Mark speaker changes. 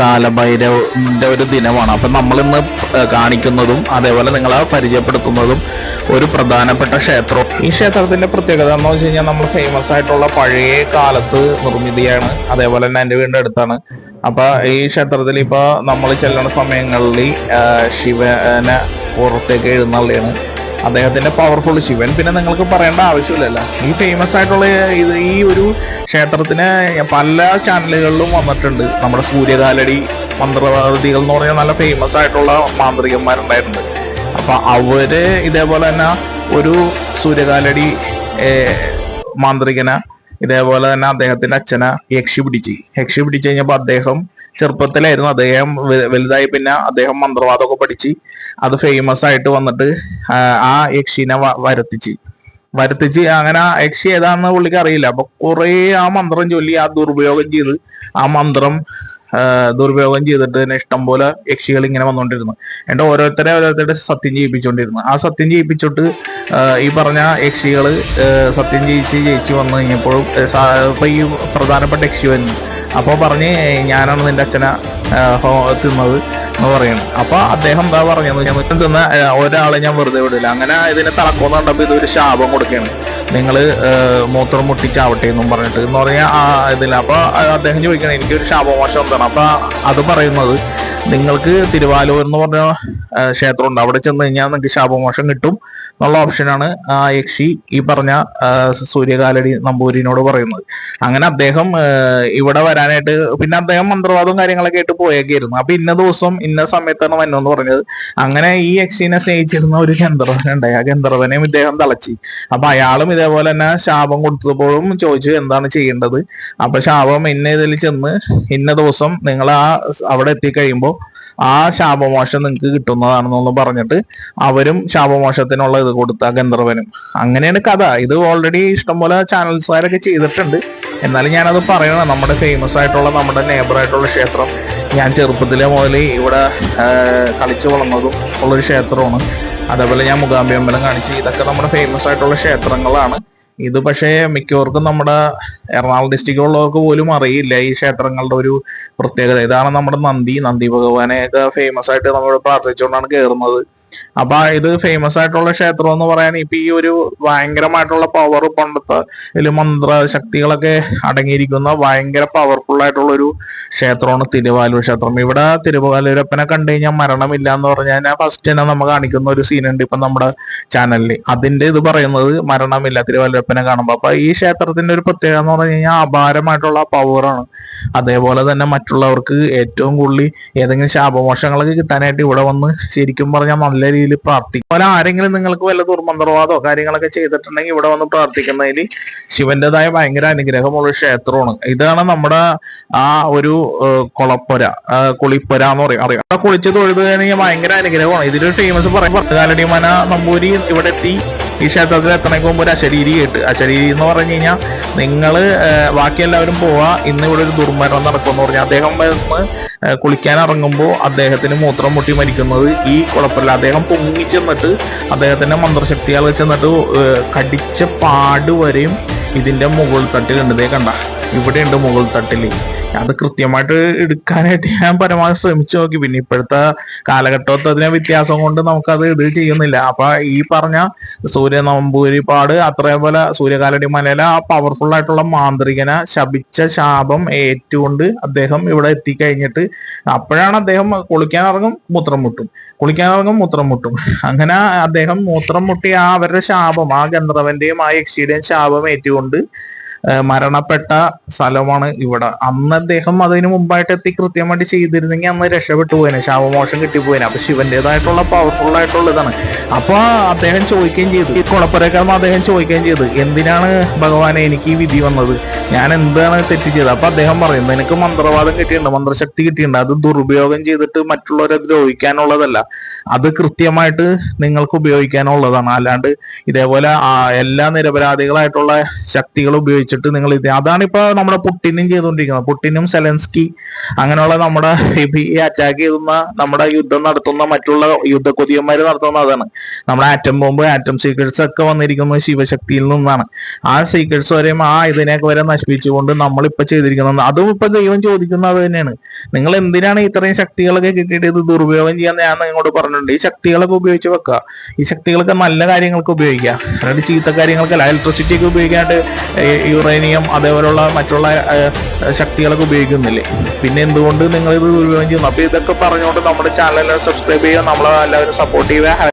Speaker 1: കാലഭൈരവന്റെ ഒരു ദിനമാണ്. അപ്പൊ നമ്മൾ ഇന്ന് കാണിക്കുന്നതും അതേപോലെ നിങ്ങളെ പരിചയപ്പെടുത്തുന്നതും ഒരു പ്രധാനപ്പെട്ട ക്ഷേത്രം. ഈ ക്ഷേത്രത്തിന്റെ പ്രത്യേകത എന്ന് വെച്ച് കഴിഞ്ഞാൽ നമ്മൾ ഫേമസ് ആയിട്ടുള്ള പഴയ കാലത്ത് നിർമ്മിതിയാണ്. അതേപോലെ തന്നെ എന്റെ വീടിന്റെ അടുത്താണ്. അപ്പൊ ഈ ക്ഷേത്രത്തിൽ ഇപ്പൊ നമ്മൾ ചെല്ലുന്ന സമയങ്ങളിൽ ശിവനെ പുറത്തേക്ക് എഴുന്നള്ളിയാണ്. അദ്ദേഹത്തിന്റെ പവർഫുൾ ശിവൻ. പിന്നെ നിങ്ങൾക്ക് പറയേണ്ട ആവശ്യമില്ലല്ലോ. ഈ ഫേമസ് ആയിട്ടുള്ള ഇത് ഈ ഒരു ക്ഷേത്രത്തിന് പല ചാനലുകളിലും വന്നിട്ടുണ്ട്. നമ്മുടെ സൂര്യകാലടി മന്ത്രവാദികൾ എന്ന് പറഞ്ഞാൽ നല്ല ഫേമസ് ആയിട്ടുള്ള മാന്ത്രികന്മാരുണ്ടായിട്ടുണ്ട്. അപ്പൊ അവർ ഇതേപോലെ തന്നെ ഒരു സൂര്യകാലടി മാന്ത്രികന ഇതേപോലെ തന്നെ അദ്ദേഹത്തിന്റെ അച്ഛനെ യക്ഷി പിടിച്ച്. യക്ഷി പിടിച്ചു കഴിഞ്ഞപ്പോ അദ്ദേഹം ചെറുപ്പത്തിലായിരുന്നു അദ്ദേഹം വലുതായി പിന്നെ അദ്ദേഹം മന്ത്രവാദമൊക്കെ പഠിച്ച് അത് ഫേമസ് ആയിട്ട് വന്നിട്ട് ആ, യക്ഷിനെ വരത്തിച്ച്. വരുത്തിച്ച് അങ്ങനെ യക്ഷി ഏതാണെന്ന് പുള്ളിക്ക് അറിയില്ല. അപ്പൊ കുറെ ആ മന്ത്രം ചൊല്ലി ആ ദുർപയോഗം ചെയ്ത് ആ മന്ത്രം ദുർപയോഗം ചെയ്തിട്ട് തന്നെ ഇഷ്ടംപോലെ യക്ഷികൾ ഇങ്ങനെ വന്നുകൊണ്ടിരുന്നു എന്നിട്ട് ഓരോരുത്തരെ ഓരോരുത്തരുടെ സത്യം ചെയ്യിപ്പിച്ചുകൊണ്ടിരുന്നു ആ സത്യം ചെയ്യിപ്പിച്ചിട്ട് ഈ പറഞ്ഞ യക്ഷികൾ സത്യം ചെയ്യിച്ച് ജയിച്ച് വന്നു കഴിഞ്ഞപ്പോഴും ഈ പ്രധാനപ്പെട്ട യക്ഷി വന്നു അപ്പൊ പറഞ്ഞ് ഞാനാണ് നിന്റെ അച്ഛനെ തിന്നത് എന്ന് പറയുന്നു അപ്പൊ അദ്ദേഹം എന്താ പറഞ്ഞത് ഞാൻ തിന്ന ഒരാളെ ഞാൻ വെറുതെ വിടില്ല. അങ്ങനെ ഇതിനെ തളക്കോന്ന് കണ്ടപ്പോ ഇതൊരു ശാപം കൊടുക്കുകയാണ്. നിങ്ങൾ മൂത്രം മുട്ടിച്ചാവട്ടെ എന്നും പറഞ്ഞിട്ട് എന്ന് പറഞ്ഞാൽ ഇതില്ല അപ്പൊ അദ്ദേഹം ചോദിക്കണം എനിക്കൊരു ശാപമോശം എന്താണ്? അപ്പൊ അത് പറയുന്നത് നിങ്ങൾക്ക് തിരുവാലൂർ എന്ന് പറഞ്ഞ ക്ഷേത്രമുണ്ട്. അവിടെ ചെന്ന് കഴിഞ്ഞാൽ നിങ്ങൾക്ക് ശാപമോഷം കിട്ടും. എന്നുള്ള ഓപ്ഷനാണ് ആ യക്ഷി ഈ പറഞ്ഞ സൂര്യകാലടി നമ്പൂരിനോട് പറയുന്നത്. അങ്ങനെ അദ്ദേഹം ഇവിടെ വരാനായിട്ട് പിന്നെ അദ്ദേഹം മന്ത്രവാദവും കാര്യങ്ങളൊക്കെ ആയിട്ട് പോയേക്കായിരുന്നു. അപ്പൊ ഇന്ന ദിവസം ഇന്ന സമയത്താണ് വന്നെന്ന് പറഞ്ഞത്. അങ്ങനെ ഈ യക്ഷിനെ സ്നേഹിച്ചിരുന്ന ഒരു ഗന്ധർവനുണ്ടായി ആ ഗന്ധർവനെയും ഇദ്ദേഹം തളച്ചി. അപ്പൊ അയാളും ഇതേപോലെ തന്നെ ശാപം കൊടുത്തപ്പോഴും ചോദിച്ചു എന്താണ് ചെയ്യേണ്ടത്? അപ്പൊ ശാപം ഇന്ന ഇതിൽ ചെന്ന് ഇന്ന ദിവസം നിങ്ങൾ ആ അവിടെ എത്തിക്കഴിയുമ്പോൾ ആ ശാപമോശം നിങ്ങൾക്ക് കിട്ടുന്നതാണെന്നൊന്ന് പറഞ്ഞിട്ട് അവരും ശാപമോശത്തിനുള്ള ഇത് കൊടുത്ത ഗന്ധർവനും. അങ്ങനെയാണ് കഥ. ഇത് ഓൾറെഡി ഇഷ്ടംപോലെ ചാനൽസുകാരൊക്കെ ചെയ്തിട്ടുണ്ട്. എന്നാലും ഞാനത് പറയണം നമ്മുടെ ഫേമസ് ആയിട്ടുള്ള നമ്മുടെ നേബറായിട്ടുള്ള ക്ഷേത്രം. ഞാൻ ചെറുപ്പത്തിലെ മുതൽ ഇവിടെ കളിച്ചു വളർന്നതും ഉള്ളൊരു ക്ഷേത്രമാണ്. അതേപോലെ ഞാൻ മുഖാംബി അമ്പലം കാണിച്ച് ഇതൊക്കെ നമ്മുടെ ഫേമസ് ആയിട്ടുള്ള ക്ഷേത്രങ്ങളാണ്. ഇത് പക്ഷേ മിക്കവർക്കും നമ്മുടെ എറണാകുളം ഡിസ്ട്രിക്റ്റിലുള്ളവർക്ക് പോലും അറിയില്ല ഈ ക്ഷേത്രങ്ങളുടെ ഒരു പ്രത്യേകത. ഇതാണ് നമ്മുടെ നന്ദി. നന്ദി ഭഗവാനെയൊക്കെ ഫേമസ് ആയിട്ട് നമ്മൾ പ്രാർത്ഥിച്ചുകൊണ്ടാണ് കയറുന്നത് അപ്പൊ ഇത് ഫേമസ് ആയിട്ടുള്ള ക്ഷേത്രം എന്ന് പറയാൻ ഇപ്പൊ ഈ ഒരു ഭയങ്കരമായിട്ടുള്ള പവർ പണ്ടത്തെ ഇതിൽ മന്ത്ര ശക്തികളൊക്കെ അടങ്ങിയിരിക്കുന്ന ഭയങ്കര പവർഫുൾ ആയിട്ടുള്ള ഒരു ക്ഷേത്രമാണ് തിരുവാലൂർ ക്ഷേത്രം. ഇവിടെ തിരുവാലൂരപ്പനെ കണ്ടു കഴിഞ്ഞാൽ മരണമില്ല എന്ന് പറഞ്ഞാൽ ഞാൻ ഫസ്റ്റ് തന്നെ നമ്മൾ കാണിക്കുന്ന ഒരു സീൻ ഉണ്ട് ഇപ്പൊ നമ്മുടെ ചാനലിൽ അതിന്റെ ഇത് പറയുന്നത് മരണമില്ല തിരുവാലൂരപ്പനെ കാണുമ്പോൾ അപ്പൊ ഈ ക്ഷേത്രത്തിന്റെ ഒരു പ്രത്യേകത എന്ന് പറഞ്ഞു കഴിഞ്ഞാൽ അപാരമായിട്ടുള്ള പവറാണ് അതേപോലെ തന്നെ മറ്റുള്ളവർക്ക് ഏറ്റവും കൂടുതൽ ഏതെങ്കിലും ശാപമോഷങ്ങളൊക്കെ കിട്ടാനായിട്ട് ഇവിടെ വന്ന് ശരിക്കും പറഞ്ഞാൽ നല്ല രീതിയിൽ പ്രാർത്ഥിക്കും അവർ ആരെങ്കിലും നിങ്ങൾക്ക് വല്ല ദുർമന്ത്രവാദമോ കാര്യങ്ങളൊക്കെ ചെയ്തിട്ടുണ്ടെങ്കിൽ ഇവിടെ വന്ന് പ്രാർത്ഥിക്കുന്നതിൽ ശിവന്റേതായ ഭയങ്കര അനുഗ്രഹമുള്ള ക്ഷേത്രമാണ്. ഇതാണ് നമ്മുടെ ആ ഒരു കുളപ്പുര കുളിപ്പുര എന്ന് പറയും. അറിയാം. അവിടെ കുളിച്ച് തൊഴുത് കഴിഞ്ഞാൽ ഭയങ്കര അനുഗ്രഹമാണ്. ഇതിലൊരു ഫേമസ് പറയും മന നമ്പൂരി ഇവിടെ എത്തി. ഈ ക്ഷേത്രത്തിൽ എത്തണേക്ക് മുമ്പ് ഒരു അശരീരി കേട്ട്. അശരീരി എന്ന് പറഞ്ഞു കഴിഞ്ഞാൽ നിങ്ങൾ ബാക്കി എല്ലാവരും പോവാ. ഇന്ന് ഇവിടെ ഒരു ദുർമരണം നടക്കുമെന്ന് പറഞ്ഞാൽ അദ്ദേഹം വന്ന് കുളിക്കാൻ ഇറങ്ങുമ്പോൾ അദ്ദേഹത്തിന് മൂത്രം മുട്ടി മരിക്കുന്നത് ഈ കുഴപ്പമില്ല അദ്ദേഹം പൊങ്ങി ചെന്നിട്ട് അദ്ദേഹത്തിന്റെ മന്ത്രശക്തിയാൽ ചെന്നിട്ട് കടിച്ച പാട് വരെയും ഇതിന്റെ മുകൾ തട്ടിലുണ്ട് ഇതേ കണ്ട. ഇവിടെയുണ്ട് മുകൾ തട്ടിൽ. അത് കൃത്യമായിട്ട് എടുക്കാനായിട്ട് ഞാൻ പരമാവധി ശ്രമിച്ചു നോക്കി. പിന്നെ ഇപ്പോഴത്തെ കാലഘട്ടത്തിൽ അതിനെ വ്യത്യാസം കൊണ്ട് നമുക്കത് ഇത് ചെയ്യുന്നില്ല. അപ്പൊ ഈ പറഞ്ഞ സൂര്യ നമ്പൂരിപ്പാട് അത്രേപോലെ സൂര്യകാലടി മലയിലെ ആ പവർഫുൾ ആയിട്ടുള്ള മാന്ത്രികനെ ശപിച്ച ശാപം ഏറ്റുകൊണ്ട് അദ്ദേഹം ഇവിടെ എത്തിക്കഴിഞ്ഞിട്ട് അപ്പോഴാണ് അദ്ദേഹം കുളിക്കാൻ ഇറങ്ങും മൂത്രം മുട്ടും. കുളിക്കാൻ ഇറങ്ങും മൂത്രം മുട്ടും. അങ്ങനെ അദ്ദേഹം മൂത്രം മുട്ടി ആ അവരുടെ ശാപം ആ ഗന്ധർവന്റെയും ആ യക്ഷിയുടെയും ശാപം ഏറ്റുകൊണ്ട് മരണപ്പെട്ട സ്ഥലമാണ് ഇവിടെ. അന്ന് അദ്ദേഹം അതിന് മുമ്പായിട്ട് എത്തി കൃത്യമായിട്ട് ചെയ്തിരുന്നെങ്കിൽ അന്ന് രക്ഷപ്പെട്ടു പോയേനെ. ശാപമോഷം കിട്ടിപ്പോയേനെ അപ്പൊ ശിവന്റേതായിട്ടുള്ള പവർഫുൾ ആയിട്ടുള്ള ഇതാണ്. അപ്പൊ അദ്ദേഹം ചോദിക്കുകയും ചെയ്തു. ഈ കുളപ്പുരക്കാരൻ അദ്ദേഹം ചോദിക്കുകയും ചെയ്തു. എന്തിനാണ് ഭഗവാനെ എനിക്ക് ഈ വിധി വന്നത്? ഞാൻ എന്താണ് തെറ്റ് ചെയ്തത്? അപ്പൊ അദ്ദേഹം പറയുന്നു എനിക്ക് മന്ത്രവാദം കിട്ടിയിട്ടുണ്ട് മന്ത്രശക്തി കിട്ടിയിട്ടുണ്ട്. അത് ദുരുപയോഗം ചെയ്തിട്ട് മറ്റുള്ളവരെ ദ്രോഹിക്കാനുള്ളതല്ല. അത് കൃത്യമായിട്ട് നിങ്ങൾക്ക് ഉപയോഗിക്കാനുള്ളതാണ്. അല്ലാണ്ട് ഇതേപോലെ എല്ലാ നിരപരാധികളായിട്ടുള്ള ശക്തികൾ ഉപയോഗിച്ച് ഉപയോഗിച്ചിട്ട് നിങ്ങൾ ഇത് അതാണ് ഇപ്പൊ നമ്മുടെ പുട്ടിനും ചെയ്തുകൊണ്ടിരിക്കുന്നത് പുട്ടിനും സെലൻസ്കി അങ്ങനെയുള്ള നമ്മുടെ ഈ അറ്റാക്ക് ചെയ്യുന്ന നമ്മുടെ യുദ്ധം നടത്തുന്ന മറ്റുള്ള യുദ്ധ കൊതിയന്മാര് നടത്തുന്ന അതാണ്. നമ്മുടെ ആറ്റം ബോംബ് ആറ്റം സീക്രട്സ് ഒക്കെ വന്നിരിക്കുന്നത് ശിവശക്തിയിൽ നിന്നാണ്. ആ സീക്രട്സ് വരെയും ആ ഇതിനെയൊക്കെ വരെ നശിപ്പിച്ചുകൊണ്ട് നമ്മളിപ്പോ ചെയ്തിരിക്കുന്നത്. അതും ഇപ്പൊ ദൈവം ചോദിക്കുന്നത് തന്നെയാണ്. നിങ്ങൾ എന്തിനാണ് ഇത്രയും ശക്തികളൊക്കെ കിട്ടിയിട്ട് ഇത് ദുരുപയോഗം ചെയ്യാൻ ഞാൻ നിങ്ങളോട് പറഞ്ഞിട്ടുണ്ട്. ഈ ശക്തികളൊക്കെ ഉപയോഗിച്ച് വെക്കുക. ഈ ശക്തികളൊക്കെ നല്ല കാര്യങ്ങൾക്ക് ഉപയോഗിക്കുക. അതായത് ചീത്ത കാര്യങ്ങൾക്കല്ല. ഇലക്ട്രിസിറ്റി ഒക്കെ ഉപയോഗിക്കാനായിട്ട് യുറേനിയം അതേപോലുള്ള മറ്റുള്ള ശക്തികളൊക്കെ ഉപയോഗിക്കുന്നില്ലേ? പിന്നെ എന്തുകൊണ്ട് നിങ്ങൾ ഇത് ദുരുപയോഗം ചെയ്യുന്നു അപ്പൊ ഇതൊക്കെ പറഞ്ഞുകൊണ്ട് നമ്മുടെ ചാനൽ സബ്സ്ക്രൈബ് ചെയ്യുക നമ്മളെ എല്ലാവരും സപ്പോർട്ട് ചെയ്യുക.